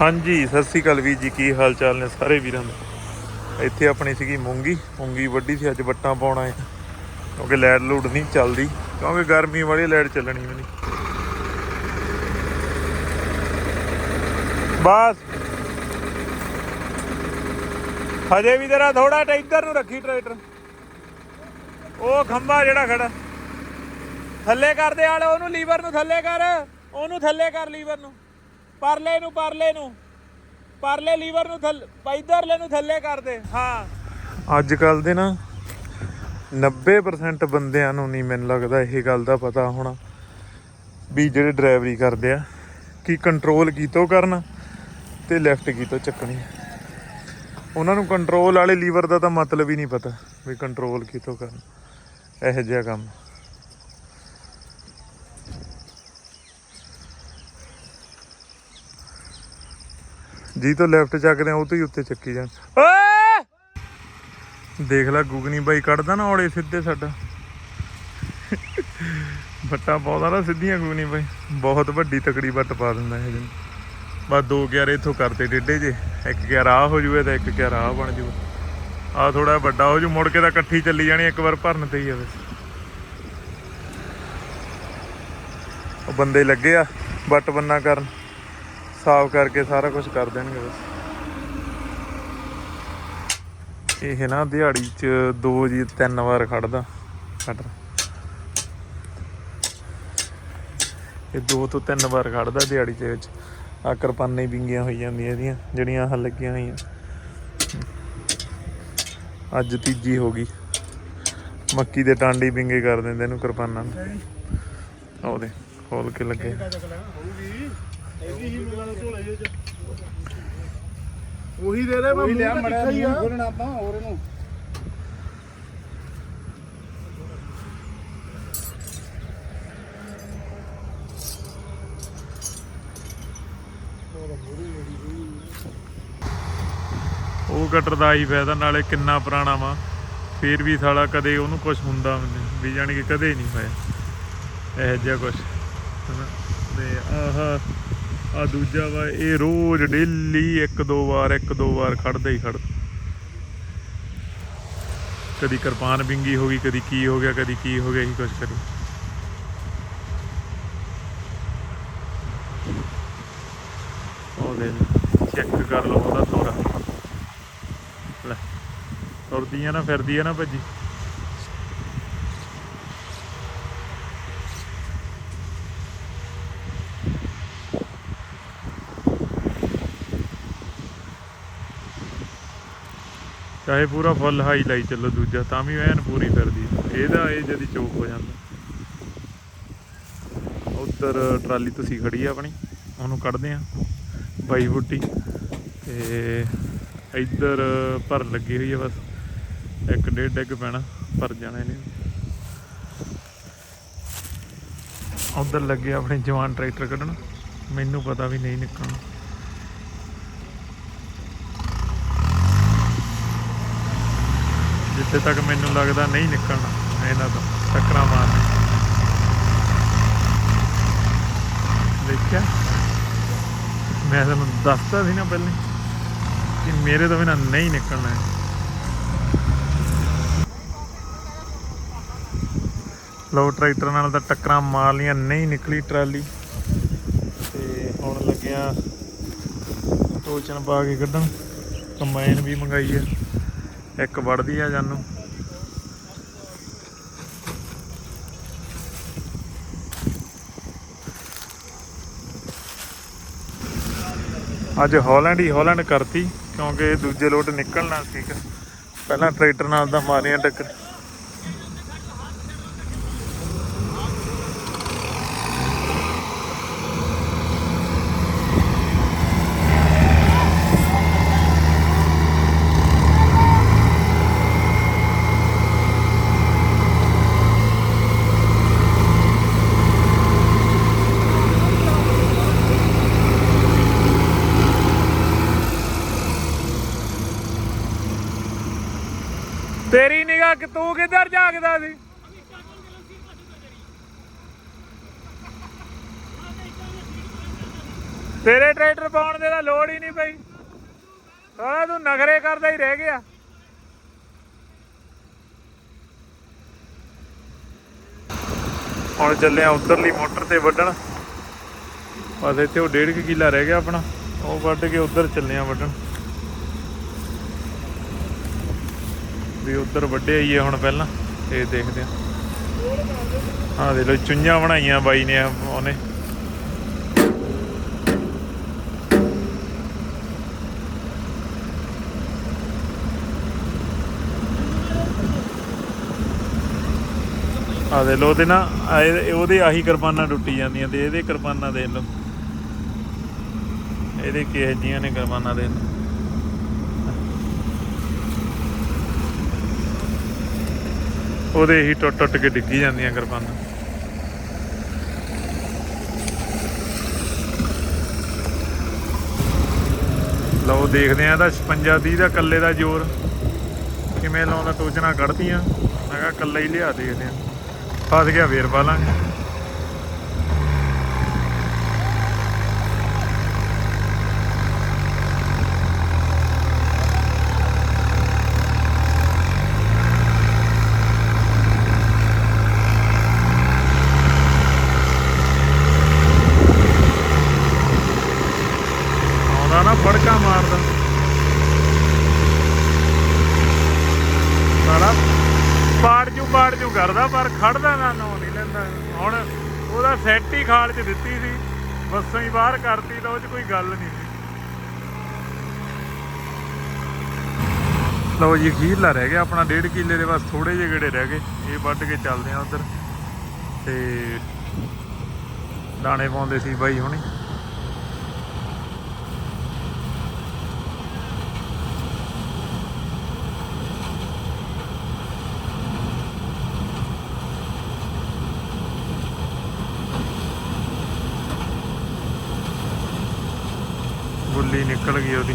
ਹਾਂਜੀ, ਸਤਿ ਸ੍ਰੀ ਅਕਾਲ ਵੀਰ ਜੀ, ਕੀ ਹਾਲ ਚਾਲ ਨੇ ਸਾਰੇ ਵੀਰਾਂ ਦੇ? ਇੱਥੇ ਆਪਣੀ ਸੀਗੀ ਮੂੰਗੀ ਮੂੰਗੀ ਵੱਡੀ ਸੀ, ਅੱਜ ਵੱਟਾਂ ਪਾਉਣਾ ਹੈ। ਕਿਉਂਕਿ ਲਾਈਟ ਲੂਟ ਨਹੀਂ ਚੱਲਦੀ, ਕਿਉਂਕਿ ਗਰਮੀ ਵਾਲੀ ਲਾਈਟ ਚੱਲਣੀ ਨਹੀਂ। ਬਸ। ਹਜੇ ਵੀ ਤੇਰਾ ਥੋੜਾ ਜਿਹਾ ਇੱਧਰ ਨੂੰ ਰੱਖੀ ਟਰੈਕਟਰ। ਉਹ ਖੰਭਾ ਜਿਹੜਾ ਖੜਾ। ਥੱਲੇ ਕਰ ਦੇ ਆਲੇ, ਉਹਨੂੰ ਲੀਵਰ ਨੂੰ ਥੱਲੇ ਕਰ। ਉਹਨੂੰ ਥੱਲੇ ਕਰ ਲੀਵਰ ਨੂੰ। ਪਰਲੇ ਨੂੰ ਪਰਲੇ ਨੂੰ। ਪਰਲੇ ਲੀਵਰ ਨੂੰ ਥੱਲੇ, ਇਧਰਲੇ ਨੂੰ ਥੱਲੇ ਕਰ ਦੇ ਹਾਂ। ਅੱਜ ਕੱਲ ਦੇ ਨਾ 90% ਬੰਦਿਆਂ ਨੂੰ ਨਹੀਂ ਮੈਨੂੰ ਲੱਗਦਾ ਇਹ ਗੱਲ ਦਾ ਪਤਾ ਹੋਣਾ ਵੀ ਜਿਹੜੇ ਡਰਾਈਵਰੀ ਕਰਦੇ ਆ, ਕਿ ਕੰਟਰੋਲ ਕੀਤੋਂ ਕਰਨ ਤੇ ਲੈਫਟ ਕੀਤੋਂ ਚੱਕਣੀ। ਉਹਨਾਂ ਨੂੰ ਕੰਟਰੋਲ ਵਾਲੇ ਲੀਵਰ ਦਾ ਤਾਂ ਮਤਲਬ ਹੀ ਨਹੀਂ ਪਤਾ ਵੀ ਕੰਟਰੋਲ ਕੀਤੋਂ ਕਰਨ। ਇਹੋ ਜਿਹਾ ਕੰਮ। ਜੀ ਤੋਂ ਲੈਫਟ ਚੱਕਦੇ ਆ ਉਹ ਤੋਂ ਹੀ ਉੱਤੇ ਚੱਕੀ ਜਾਣ। ਓਏ! ਦੇਖ ਲੈ ਗੁਗਨੀ ਬਾਈ ਕੱਢਦਾ ਨਾ ਔਲੇ ਸਿੱਧੇ ਸਾਡਾ। ਬੱਟਾ ਪਾਉਂਦਾ ਨਾ ਸਿੱਧੀਆਂ ਗੁਗਨੀ ਬਾਈ। ਬਹੁਤ ਵੱਡੀ ਤਕੜੀ ਵੱਟ ਪਾ ਦਿੰਦਾ ਇਹ ਜਨ ਬਸ ਦੋ ਗਿਆਰੇ ਇੱਥੋਂ ਕਰਤੇ ਡੇਡੇ ਜੇ। ਇੱਕ ਗਿਆਰ ਆ ਹੋ ਜੂਏ ਤਾਂ ਇੱਕ ਗਿਆਰ ਆ ਬਣ ਜੂਗਾ ਆ ਥੋੜਾ ਵੱਡਾ ਹੋ ਜੂ, ਮੁੜ ਕੇ ਤਾਂ ਇਕੱਠੀ ਚੱਲੀ ਜਾਣੀ, ਇੱਕ ਵਾਰ ਭਰਨ ਤੇ ਹੀ ਆ ਬਸ। ਉਹ ਬੰਦੇ ਲੱਗੇ ਆ ਵੱਟ ਬੰਨਾ ਕਰਨ। ਸਾਫ਼ ਕਰਕੇ ਸਾਰਾ ਕੁਝ ਕਰ ਦੇਣਗੇ ਬਸ। ਇਹ ਨਾ ਦਿਹਾੜੀ 'ਚ ਦੋ ਜੀ ਤਿੰਨ ਵਾਰ ਖੜਦਾ ਕਟਰ ਇਹ ਦੋ ਤੋਂ ਤਿੰਨ ਵਾਰ ਖੜਦਾ ਦਿਹਾੜੀ 'ਚ ਵਿੱਚ। ਆ ਕਿਰਪਾਨਾਂ ਹੀ ਵਿੰਗੀਆਂ ਹੋਈ ਜਾਂਦੀਆਂ ਇਹਦੀਆਂ ਜਿਹੜੀਆਂ ਆਹ ਲੱਗੀਆਂ ਹੋਈਆਂ। ਅੱਜ ਤੀਜੀ ਹੋ ਗਈ। ਮੱਕੀ ਦੇ ਟਾਂਡੀ ਵਿੰਗੇ ਕਰ ਦਿੰਦੇ ਇਹਨੂੰ ਕਿਰਪਾਨਾਂ ਨੂੰ। ਉਹਦੇ ਖੋਲ ਕੇ ਲੱਗੇ। ਉਹੀ ਦੇ ਦੇ ਮੈਂ ਉਹੀ ਲਿਆ ਤਿੱਖਾ ਹੀ ਆ? ਖੋਲਣਾ ਆਪਾਂ ਹੋਰ ਇਹਨੂੰ। ਉਹ ਕਟਰ ਦਾ ਹੀ ਫਾਇਦਾ ਨਾਲੇ ਕਿੰਨਾ ਪੁਰਾਣਾ ਵਾ। ਫੇਰ ਵੀ ਸਾਲਾ ਕਦੇ ਉਹਨੂੰ ਕੁਝ ਹੁੰਦਾ ਵੀ ਨਹੀਂ ਵੀ ਜਾਣੀ ਕਿ ਕਦੇ ਨਹੀਂ ਹੋਇਆ। ਇਹ ਜਿਹਾ ਕੁਝ ਤੇ ਆਹ ਆ ਦੂਜਾ ਵਾ, ਇਹ ਰੋਜ਼ ਡੇਲੀ ਇੱਕ ਦੋ ਵਾਰ, ਇੱਕ ਦੋ ਵਾਰ ਖੜਦਾ ਹੀ ਖੜਦਾ। ਕਦੀ ਕਿਰਪਾਨ ਬਿੰਗੀ ਹੋ ਗਈ, ਕਦੀ ਕੀ ਹੋ ਗਿਆ, ਕਦੀ ਕੀ ਹੋ ਗਿਆ ਹੀ ਕੁਝ ਕਰੀ ਉਹਦੇ ਚੈੱਕ ਕਰ ਲਓ ਉਹਦਾ ਥੋੜਾ ਲੈ, ਤੁਰਦੀ ਆ ਨਾ, ਫਿਰਦੀ ਆ ਨਾ ਭੱਜੀ। ਚਾਹੇ ਪੂਰਾ ਫੁੱਲ ਹਾਈ ਲਾਈ ਚੱਲੋ ਦੂਜਾ, ਤਾਂ ਵੀ ਐਨ ਪੂਰੀ ਫਿਰਦੀ। ਇਹਦਾ ਇਹ ਜਦੀ ਚੋਕ ਹੋ ਜਾਂਦਾ। ਉੱਧਰ ਟਰਾਲੀ ਤੁਸੀਂ ਖੜੀ ਆ ਆਪਣੀ, ਉਹਨੂੰ ਕੱਢਦੇ ਆ, ਬਾਈ ਬੁੱਟੀ। ਤੇ ਇੱਧਰ ਭਰ ਲੱਗੀ ਹੋਈ ਹੈ ਬਸ, ਇੱਕ ਡੇਢ ਡਿੱਗ ਪੈਣਾ, ਭਰ ਜਾਣਾ ਇਹਨੇ। ਉੱਧਰ ਲੱਗੇ ਆਪਣੇ ਜਵਾਨ ਟਰੈਕਟਰ ਕੱਢਣ, ਮੈਨੂੰ ਪਤਾ ਵੀ ਨਹੀਂ ਨਿਕਲਣਾ। ਜਿੱਥੇ ਤੱਕ ਮੈਨੂੰ ਲੱਗਦਾ ਨਹੀਂ ਨਿਕਲਣਾ, ਇਹਨਾਂ ਤੋਂ ਟੱਕਰਾਂ ਮਾਰਨੀ। ਦੇਖਿਆ? ਮੈਂ ਤੁਹਾਨੂੰ ਦੱਸਤਾ ਸੀ ਨਾ ਪਹਿਲੇ ਕਿ ਮੇਰੇ ਤੋਂ ਬਿਨਾ ਨਹੀਂ ਨਿਕਲਣਾ ਹੈ ਲੋ ਟਰੈਕਟਰ ਨਾਲ ਤਾਂ ਟੱਕਰਾਂ ਮਾਰ ਲੀਆਂ ਨਹੀਂ ਨਿਕਲੀ ਟਰਾਲੀ। ਤੇ ਹੁਣ ਲੱਗਿਆ ਟੋਚਨ ਪਾ ਕੇ ਕੱਢਣ। ਕੰਬਾਈਨ ਵੀ ਮੰਗਾਈ ਹੈ ਇੱਕ ਵੜਦੀ ਆ ਜਾਨੂੰ। ਅੱਜ ਹਾਲੈਂਡ ਹੀ ਹਾਲੈਂਡ ਕਰਤੀ, ਕਿਉਂਕਿ ਦੂਜੇ ਲੋਟ ਨਿਕਲਣਾ ਸੀ ਪਹਿਲਾਂ ਟਰੈਕਟਰ ਨਾਲ ਤਾਂ ਮਾਰੀਆਂ ਟੱਕਰ। ਤੇਰੀ ਕਿ ਤੂੰ ਕਿੱਧਰ ਜਾਗਦਾ ਸੀ? ਤੇਰੇ ਟਰੈਕਟਰ ਪਾਉਣ ਦੇ ਤਾਂ ਲੋੜ ਹੀ ਨਹੀਂ ਪਈ। ਸਾਲਾ ਤੂੰ ਨਖਰੇ ਕਰਦਾ ਹੀ ਰਹਿ ਗਿਆ। ਹੁਣ ਚੱਲੇ ਆ ਉਧਰਲੀ ਮੋਟਰ ਤੇ ਵੱਢਣ। ਬਸ ਇੱਥੇ ਉਹ ਡੇਢ ਕੁ ਕਿੱਲਾ ਰਹਿ ਗਿਆ ਆਪਣਾ। ਉਹ ਵੱਢ ਕੇ ਉਧਰ ਚੱਲੇ ਆ ਵੱਢਣ। ਵੀ ਉਧਰ ਵੱਡੇ ਹੀ ਹੁਣ ਪਹਿਲਾਂ ਇਹ ਦੇਖਦੇ ਆ ਹਾਂ ਦੇ ਲੋ ਚੁੰਝਾਂ ਬਣਾਈਆਂ ਬਾਈ ਨੇ ਉਹਨੇ। ਆ ਦੇ ਲੋ ਤੇ ਨਾ ਇਹ- ਉਹਦੇ ਆਹੀ ਕਿਰਪਾਨਾਂ ਟੁੱਟੀ ਜਾਂਦੀਆਂ ਤੇ ਇਹਦੇ ਕਿਰਪਾਨਾਂ ਦੇ ਲੋ ਇਹਦੇ ਕਿਹੋ ਜੀਆਂ ਨੇ ਕਿਰਪਾਨਾਂ ਦੇ ਲੋ ਉਹਦੇ ਹੀ ਟੁੱਟ ਟੁੱਟ ਕੇ ਡਿੱਗੀ ਜਾਂਦੀਆਂ ਕਿਰਪਾਨਾਂ। ਲਓ, ਦੇਖਦੇ ਆ ਇਹਦਾ 56 30 ਦਾ ਕੱਲੇ ਦਾ ਜ਼ੋਰ ਕਿਵੇਂ ਲਾਉਂਦਾ ਟੋਚਣਾ ਕੱਢਦੀਆਂ ਮੈਂ ਕਿਹਾ ਕੱਲਾ ਹੀ ਲਿਆ, ਦੇਖਦੇ ਆ ਫਸ ਗਿਆ, ਫੇਰ ਪਾ ਲਾਂਗੇ ਆਉਂਦਾ ਨਾ ਫੜਕਾ ਮਾਰਦਾ ਸਾਲਾ ਪਾੜ ਜੂ ਕਰਦਾ, ਪਰ ਖੜਦਾ ਨਾ ਨੋ ਨਹੀਂ ਲੈਂਦਾ। ਹੁਣ ਉਹਦਾ ਸੈੱਟ ਹੀ ਖਾਲ ਚ ਦਿੱਤੀ ਸੀ, ਬੱਸੋਂ ਹੀ ਬਾਹਰ ਕਰਤੀ, ਤਾਂ ਉਹ ਚ ਕੋਈ ਗੱਲ ਨਹੀਂ ਸੀ। ਲਓ ਜੀ, ਖੀਰਲਾ ਰਹਿ ਗਿਆ ਆਪਣਾ, ਡੇਢ ਕਿੱਲੇ ਦੇ ਬਸ ਥੋੜੇ ਜਿਹੇ ਗੇੜੇ ਰਹਿ ਗਏ। ਇਹ ਵੱਢ ਕੇ ਚੱਲਦੇ ਆ ਉਧਰ। ਤੇ ਦਾਣੇ ਪਾਉਂਦੇ ਸੀ ਬਾਈ ਹੁਣੀ। ਗੁੱਲੀ ਨਿਕਲ ਗਈ ਉਹਦੀ।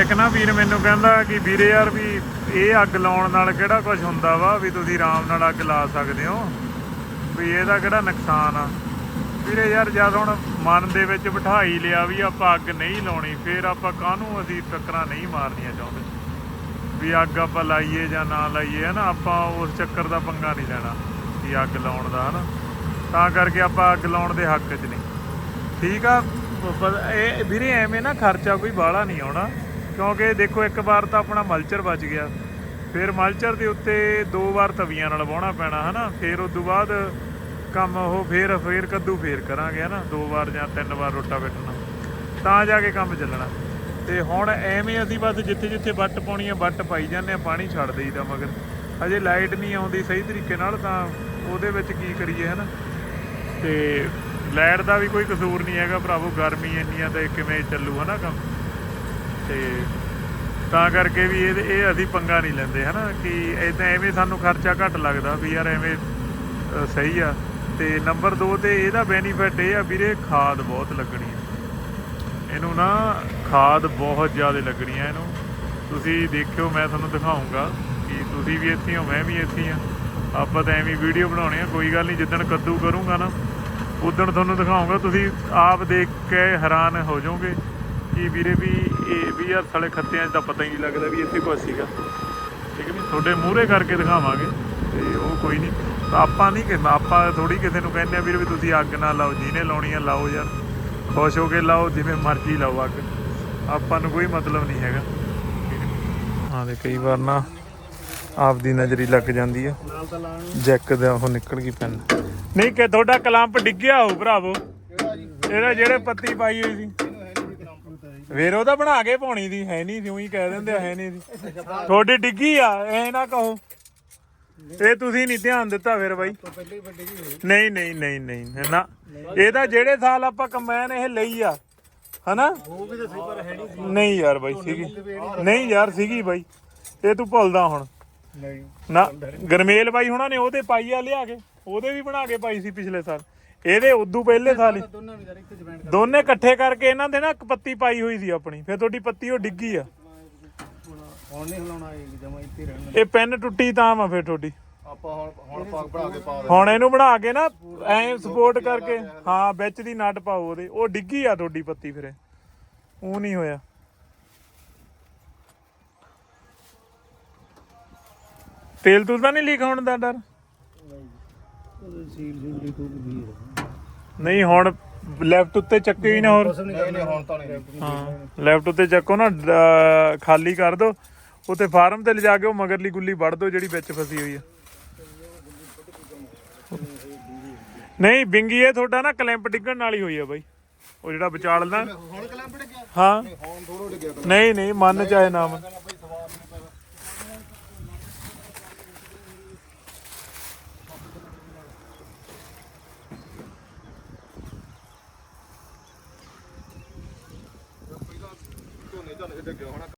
ਇੱਕ ਨਾ ਵੀਰ ਮੈਨੂੰ ਕਹਿੰਦਾ ਕਿ ਵੀਰੇ ਯਾਰ ਵੀ ਇਹ ਅੱਗ ਲਾਉਣ ਨਾਲ ਕਿਹੜਾ ਕੁਝ ਹੁੰਦਾ ਵਾ ਵੀ ਤੁਸੀਂ ਆਰਾਮ ਨਾਲ ਅੱਗ ਲਾ ਸਕਦੇ ਹੋ? ਵੀ ਇਹਦਾ ਕਿਹੜਾ ਨੁਕਸਾਨ ਆ? ਵੀਰੇ ਯਾਰ ਜਦ ਹੁਣ ਮਨ ਦੇ ਵਿੱਚ ਬਿਠਾਈ ਲਿਆ ਵੀ ਆਪਾਂ ਅੱਗ ਨਹੀਂ ਲਾਉਣੀ, ਫੇਰ ਆਪਾਂ ਕਾਹਨੂੰ ਅਸੀਂ ਟੱਕਰਾਂ ਨਹੀਂ ਮਾਰਨੀਆਂ ਚਾਹੁੰਦੇ? ਵੀ ਅੱਗ ਆਪਾਂ ਲਾਈਏ ਜਾਂ ਨਾ ਲਾਈਏ, ਹਨਾ? ਆਪਾਂ ਉਸ ਚੱਕਰ ਦਾ ਪੰਗਾ ਨਹੀਂ ਲੈਣਾ ਵੀ ਅੱਗ ਲਾਉਣ ਦਾ, ਹਨਾ? ਤਾਂ ਕਰਕੇ ਆਪਾਂ ਅੱਗ ਲਾਉਣ ਦੇ ਹੱਕ 'ਚ ਨਹੀਂ। ਠੀਕ ਆ? ਇਹ ਵੀਰੇ ਐਵੇਂ ਨਾ ਖਰਚਾ ਕੋਈ ਬਾਹਲਾ ਨਹੀਂ ਆਉਣਾ, ਕਿਉਂਕਿ ਦੇਖੋ ਇੱਕ ਵਾਰ ਤਾਂ ਆਪਣਾ ਮਲਚਰ ਬਚ ਗਿਆ। ਫਿਰ ਮਲਚਰ ਦੇ ਉੱਤੇ ਦੋ ਵਾਰ ਤਵੀਆਂ ਨਾਲ ਵਾਹੁਣਾ ਪੈਣਾ, ਹਨਾ? ਫਿਰ ਉਸ ਤੋਂ ਬਾਅਦ ਕੰਮ ਉਹ ਫੇਰ ਫੇਰ ਕੱਦੂ ਫੇਰ ਕਰਾਂਗੇ, ਹਨਾ? ਦੋ ਵਾਰ ਜਾਂ ਤਿੰਨ ਵਾਰ ਰੋਟਾ ਵੇਟਣਾ। ਤਾਂ ਜਾ ਕੇ ਕੰਮ ਚੱਲਣਾ। ਤੇ ਹੁਣ ਐਵੇਂ ਅਸੀਂ ਬਸ ਜਿੱਥੇ ਜਿੱਥੇ ਵੱਟ ਪਾਉਣੀ ਆ, ਵੱਟ ਪਾਈ ਜਾਂਦੇ ਆ, ਪਾਣੀ ਛੱਡ ਦੇਈਦਾ ਮਗਰ। ਅਜੇ ਲਾਈਟ ਨਹੀਂ ਆਉਂਦੀ ਸਹੀ ਤਰੀਕੇ ਨਾਲ, ਤਾਂ ਉਹਦੇ ਵਿੱਚ ਕੀ ਕਰੀਏ, ਹਨਾ? ਤੇ ਲਾਈਟ ਦਾ ਵੀ ਕੋਈ ਕਸੂਰ ਨਹੀਂ ਹੈਗਾ, ਭਰਾਵੋ, ਗਰਮੀ ਇੰਨੀ ਆ ਤੇ ਕਿਵੇਂ ਚੱਲੂ, ਹਨਾ, ਕੰਮ? ਤੇ ਤਾਂ ਕਰਕੇ ਵੀ ਇਹ ਇਹ ਅਸੀਂ ਪੰਗਾ ਨਹੀਂ ਲੈਂਦੇ, ਹਨਾ? ਕਿ ਇਦਾਂ ਐਵੇਂ ਸਾਨੂੰ ਖਰਚਾ ਘੱਟ ਲੱਗਦਾ ਵੀ ਯਾਰ ਐਵੇਂ ਸਹੀ ਆ। ਤੇ ਨੰਬਰ 2 ਤੇ ਇਹਦਾ ਬੈਨੀਫਿਟ ਇਹ ਆ ਵੀਰੇ, ਖਾਦ ਬਹੁਤ ਲੱਗਣੀ ਆ। ਇਹਨੂੰ ਨਾ ਖਾਦ ਬਹੁਤ ਜ਼ਿਆਦਾ ਲੱਗਣੀ ਆ ਇਹਨੂੰ। ਤੁਸੀਂ ਦੇਖਿਓ, ਮੈਂ ਤੁਹਾਨੂੰ ਦਿਖਾਉਂਗਾ ਕਿ ਤੁਸੀਂ ਵੀ ਇੱਥੇ ਹੋ, ਮੈਂ ਵੀ ਇੱਥੇ ਹਾਂ ਆਪਾਂ ਤਾਂ ਐਵੇਂ ਵੀਡੀਓ ਬਣਾਉਣੀ ਆ, ਕੋਈ ਗੱਲ ਨਹੀਂ, ਜਿੱਦਣ ਕੱਦੂ ਕਰੂੰਗਾ ਨਾ, ਉਦੋਂ ਤੁਹਾਨੂੰ ਦਿਖਾਉਂਗਾ। ਤੁਸੀਂ ਆਪ ਦੇਖ ਕੇ ਹੈਰਾਨ ਹੋ ਜਾਓਗੇ ਕਿ ਵੀਰੇ ਵੀ ਇਹ ਵੀ ਯਾਰ ਸਾਲੇ ਖੱਤਿਆਂ 'ਚ ਤਾਂ ਪਤਾ ਹੀ ਨਹੀਂ ਲੱਗਦਾ ਵੀ ਇੱਥੇ ਕੁਛ ਸੀਗਾ। ਠੀਕ ਨਹੀਂ ਤੁਹਾਡੇ ਮੂਹਰੇ ਕਰਕੇ ਦਿਖਾਵਾਂਗੇ। ਤੇ ਉਹ ਕੋਈ ਨਹੀਂ ਤਾਂ ਆਪਾਂ ਨਹੀਂ ਕਹਿੰਦਾ ਆਪਾਂ ਥੋੜੀ ਕਿਸੇ ਨੂੰ ਕਹਿੰਦੇ ਆ ਵੀਰ ਵੀ ਤੁਸੀਂ ਅੱਗ ਨਾ ਲਾਓ ਜਿਹਨੇ ਲਾਉਣੀ ਆ ਲਾਓ ਯਾਰ। ਖੁਸ਼ ਹੋ ਕੇ ਲਾਓ ਜਿਵੇਂ ਮਰਜ਼ੀ ਲਾਓ ਅੱਗ। ਆਪਾਂ ਨੂੰ ਕੋਈ ਮਤਲਬ ਨਹੀਂ ਹੈਗਾ। ਹਾਂ ਦੇ ਕਈ ਵਾਰ ਨਾ ਆਪਦੀ ਨਜ਼ਰੀ ਲੱਗ ਜਾਂਦੀ ਆ। ਜੈਕ ਦਾ ਉਹ ਨਿਕਲ ਗਈ ਪੈਨ। ਨਹੀਂ ਕਿ ਤੁਹਾਡਾ ਕਲੰਪ ਡਿੱਗਿਆ ਹੋਊ ਭਰਾਵੋ। ਇਹਦਾ ਜਿਹੜੇ ਪੱਤੀ ਪਾਈ ਹੋਈ ਸੀ। ਹੈ ਫੇਰ ਉਹਦਾ ਬਣਾ ਕੇ ਪਾਉਣੀ ਦੀ ਹੈ ਨਹੀਂ ਸੀ ਉਹੀ ਕਹਿ ਦਿੰਦੇ ਹੈ ਨਹੀਂ ਸੀ। ਤੁਹਾਡੀ ਡਿੱਗੀ ਆ ਐ ਨਾ ਕਹੋ। ਇਹ ਤੁਸੀਂ ਨਹੀਂ ਧਿਆਨ ਦਿੱਤਾ ਫਿਰ ਬਾਈ। ਪਹਿਲੇ ਵੱਡੇ ਜੀ ਹੋਏ ਨਹੀਂ ਨਹੀਂ ਨਹੀਂ ਨਹੀਂ ਨਾ। ਇਹਦਾ ਜਿਹੜੇ ਸਾਲ ਆਪਾਂ ਕੰਬਾਈਨ ਇਹ ਲਈ ਆ, ਹਨਾ? ਉਹ ਵੀ ਤਾਂ ਸਹੀ ਪਰ ਹੈ ਨਹੀਂ ਸੀ ਨਹੀਂ ਯਾਰ ਬਾਈ, ਸੀਗੀ। ਨਹੀਂ ਯਾਰ, ਸੀਗੀ ਬਾਈ। ਇਹ ਤੂੰ ਭੁੱਲਦਾ ਹੁਣ। ਨਹੀਂ ਨਾ, ਗਰਮੇਲ ਬਾਈ ਹੁਣਾਂ ਨੇ ਉਹਦੇ ਪਾਈ ਆ ਲਿਆ ਕੇ, ਉਹਦੇ ਵੀ ਬਣਾ ਕੇ ਪਾਈ ਸੀ ਪਿਛਲੇ ਸਾਲ। ਇਹਦੇ ਉਦੋਂ ਪਹਿਲੇ ਸਾਲ ਹੀ। ਦੋਨੇ ਇਕੱਠੇ ਕਰਕੇ ਇਹਨਾਂ ਦੇ ਨਾ ਇੱਕ ਪੱਤੀ ਪਾਈ ਹੋਈ ਸੀ ਆਪਣੀ, ਫਿਰ ਤੁਹਾਡੀ ਪੱਤੀ ਉਹ ਡਿੱਗੀ ਆ। ਹੁਣ ਨਹੀਂ ਹਿਲਾਉਣਾ ਇਹ ਜਮਾ ਇੱਥੇ ਰਹਿਣਾ ਇਹ ਪੈਨ ਟੁੱਟੀ ਤਾਂ ਆ ਫਿਰ ਤੁਹਾਡੀ। ਆਪਾਂ ਹੁਣ ਹੁਣ ਪਾਕ ਬਣਾ ਕੇ ਪਾ ਹੁਣ ਇਹਨੂੰ ਬਣਾ ਕੇ ਨਾ ਐ ਸਪੋਰਟ ਕਰਕੇ ਹਾਂ ਵਿੱਚ ਦੀ ਨਟ ਪਾਓ ਉਹਦੇ। ਉਹ ਡਿੱਗੀ ਆ ਤੁਹਾਡੀ ਪੱਤੀ ਫਿਰ। ਉਹ ਨਹੀਂ ਹੋਇਆ। ਤੇਲ ਤੂਲ ਤਾਂ ਨਹੀਂ ਲੀਕ ਹੋਣ ਦਾ ਡਰ? ਸੀਲ ਦੀ ਵੀ ਨਹੀਂ ਹੁਣ ਲੈਫਟ ਉੱਤੇ ਚੱਕੇ ਹੀ ਨਾ ਹੋਰ। ਨਹੀਂ ਨਹੀਂ ਹੁਣ ਤਾਂ ਨਹੀਂ। ਹਾਂ ਲੈਫਟ ਉੱਤੇ ਚੱਕੋ ਨਾ ਖਾਲੀ ਕਰ ਦਿਓ ਉੱਤੇ ਫਾਰਮ ਤੇ ਲਿਜਾ ਕੇ ਉਹ ਮਗਰਲੀ ਗੁੱਲੀ ਵੜ ਦਿਓ ਜਿਹੜੀ ਵਿੱਚ ਫਸੀ ਹੋਈ ਆ। ਨਹੀਂ, ਬਿੰਗੀ, ਇਹ ਤੁਹਾਡਾ ਨਾ ਕਲੈਂਪ ਡਿੱਗਣ ਵਾਲੀ ਹੋਈ ਆ ਬਾਈ। ਉਹ ਜਿਹੜਾ ਵਿਚਾਲਦਾ ਹੁਣ ਕਲੰਪ ਡਿੱਗਿਆ ਹਾਂ। ਹੁਣ ਥੋੜੋ ਡਿੱਗਿਆ ਨਹੀਂ ਨਹੀਂ, ਮੰਨ ਚਾਹੇ ਨਾ ਝੋਨੇ ਝੋਨੇ ਡਿੱਗਿਆ ਹੋਣਾ